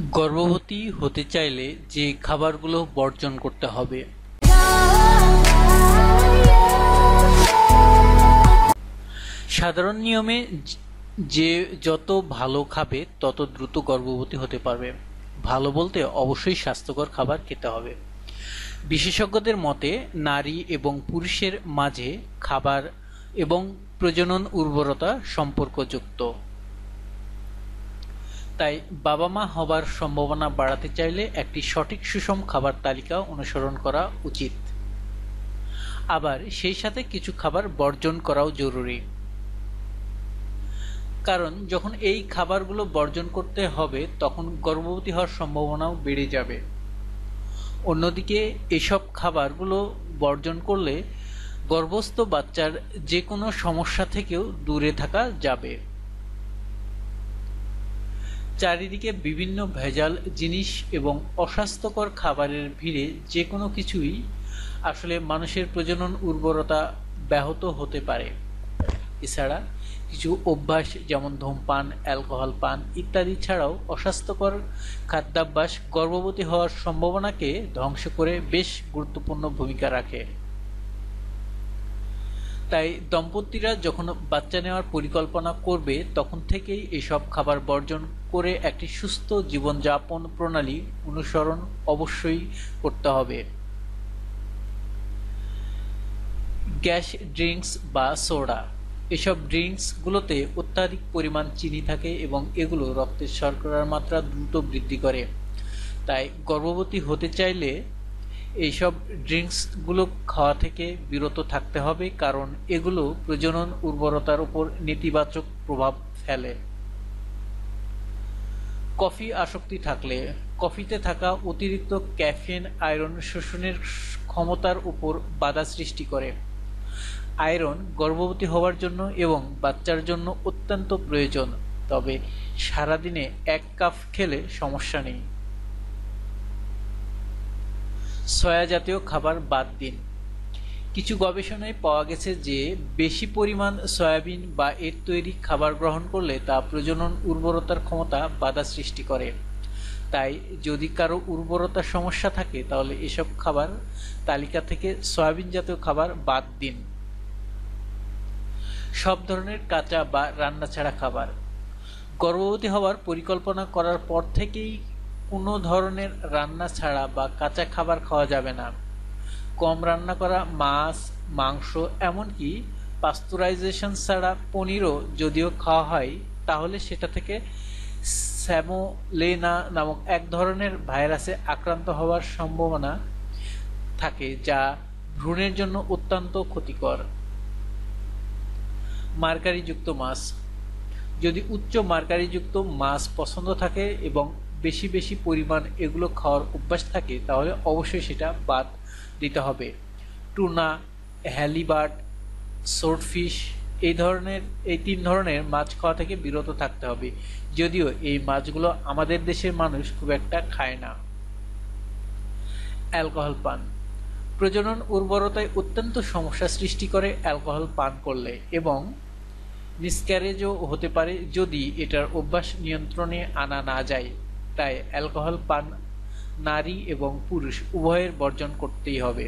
গর্ভবতী হতে চাইলে যে খাবারগুলো বর্জন করতে হবে। সাধারণ নিয়মে যে- যত ভালো খাবে, তত দ্রুত গর্ভবতী হতে পারবে। ভালো বলতে অবশ্যই স্বাস্থ্যকর খাবার খেতে হবে। বিশেষজ্ঞদের মতে, নারী এবং পুরুষের মাঝে খাবার এবং প্রজনন উর্বরতা সম্পর্কযুক্ত। তাই বাবা মা হবার সম্ভাবনা বাড়াতে চাইলে একটি সঠিক সুষম খাবার তালিকা অনুসরণ করা উচিত। আবার সেই সাথে কিছু খাবার বর্জন করাও জরুরি। কারণ যখন এই খাবারগুলো বর্জন করতে হবে, তখন গর্ভবতী হওয়ার সম্ভাবনাও বেড়ে যাবে। অন্যদিকে এসব খাবারগুলো বর্জন করলে গর্ভস্থ বাচ্চার যে কোনো সমস্যা থেকেও দূরে থাকা যাবে। চারিদিকে বিভিন্ন ভেজাল জিনিস এবং অস্বাস্থ্যকর খাবারের ভিড়ে যে কোনো কিছুই আসলে মানুষের প্রজনন উর্বরতা ব্যাহত হতে পারে। এছাড়া কিছু অভ্যাস যেমন ধূমপান, অ্যালকোহল পান ইত্যাদি ছাড়াও অস্বাস্থ্যকর খাদ্যাভ্যাস গর্ভবতী হওয়ার সম্ভাবনাকে ধ্বংস করে বেশ গুরুত্বপূর্ণ ভূমিকা রাখে। তাই দম্পতিরা যখন বাচ্চা নেওয়ার পরিকল্পনা করবে, তখন থেকেই এসব খাবার বর্জন করে একটি সুস্থ জীবনযাপন প্রণালী অনুসরণ অবশ্যই করতে হবে। গ্যাস ড্রিঙ্কস বা সোডা। এসব ড্রিঙ্কসগুলোতে অত্যাধিক পরিমাণ চিনি থাকে এবং এগুলো রক্তের শর্করার মাত্রা দ্রুত বৃদ্ধি করে। তাই গর্ভবতী হতে চাইলে এইসব ড্রিঙ্কসগুলো খাওয়া থেকে বিরত থাকতে হবে, কারণ এগুলো প্রজনন উর্বরতার উপর নেতিবাচক প্রভাব ফেলে। কফি আসক্তি থাকলে, কফিতে থাকা অতিরিক্ত ক্যাফিন, আয়রন শোষণের ক্ষমতার উপর বাধা সৃষ্টি করে। আয়রন গর্ভবতী হওয়ার জন্য এবং বাচ্চার জন্য অত্যন্ত প্রয়োজন, তবে সারাদিনে এক কাপ খেলে সমস্যা নেই। সয়া জাতীয় খাবার বাদ দিন। কিছু গবেষণায় পাওয়া গেছে যে, বেশি পরিমাণ সয়াবিন বা এর তৈরি খাবার গ্রহণ করলে তা প্রজনন উর্বরতার ক্ষমতা বাধা সৃষ্টি করে। তাই, যদি কারও উর্বরতার সমস্যা থাকে, তাহলে এসব খাবার তালিকা থেকে সয়াবিন জাতীয় খাবার বাদ দিন। সব ধরনের কাঁচা বা রান্না ছাড়া খাবার। গর্ভবতী হওয়ার পরিকল্পনা করার পর থেকেই কোনো ধরনের রান্না ছাড়া বা কাঁচা খাবার খাওয়া যাবে না। কম রান্না করা মাছ, মাংস, এমনকি পাস্তুরাইজেশন ছাড়া পনিরও যদিও খাওয়া হয়, তাহলে সেটা থেকে স্যামোলেনা নামক এক ধরনের ভাইরাসে আক্রান্ত হওয়ার সম্ভাবনা থাকে, যা ভ্রূণের জন্য অত্যন্ত ক্ষতিকর। মার্কারিযুক্ত মাছ। যদি উচ্চ মার্কারিযুক্ত মাছ পছন্দ থাকে এবং বেশি বেশি পরিমাণ এগুলো খাওয়ার অভ্যাস থাকে, তাহলে অবশ্যই সেটা বাদ দিতে হবে। টুনা, হ্যালিবার্ড সোর্টফিশ এই ধরনের, এই তিন ধরনের মাছ খাওয়া থেকে বিরত থাকতে হবে। যদিও এই মাছগুলো আমাদের দেশের মানুষ খুব একটা খায় না। অ্যালকোহল পান। প্রজনন উর্বরতায় অত্যন্ত সমস্যা সৃষ্টি করে অ্যালকোহল পান করলে এবং মিসক্যারেজও হতে পারে যদি এটার অভ্যাস নিয়ন্ত্রণে আনা না যায়। তাই অ্যালকোহল পান নারী এবং পুরুষ উভয়ের বর্জন করতেই হবে।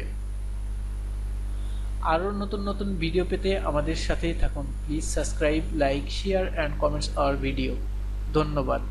আরও নতুন নতুন ভিডিও পেতে আমাদের সাথেই থাকুন। Please subscribe, like, share, and comments our video. ধন্যবাদ।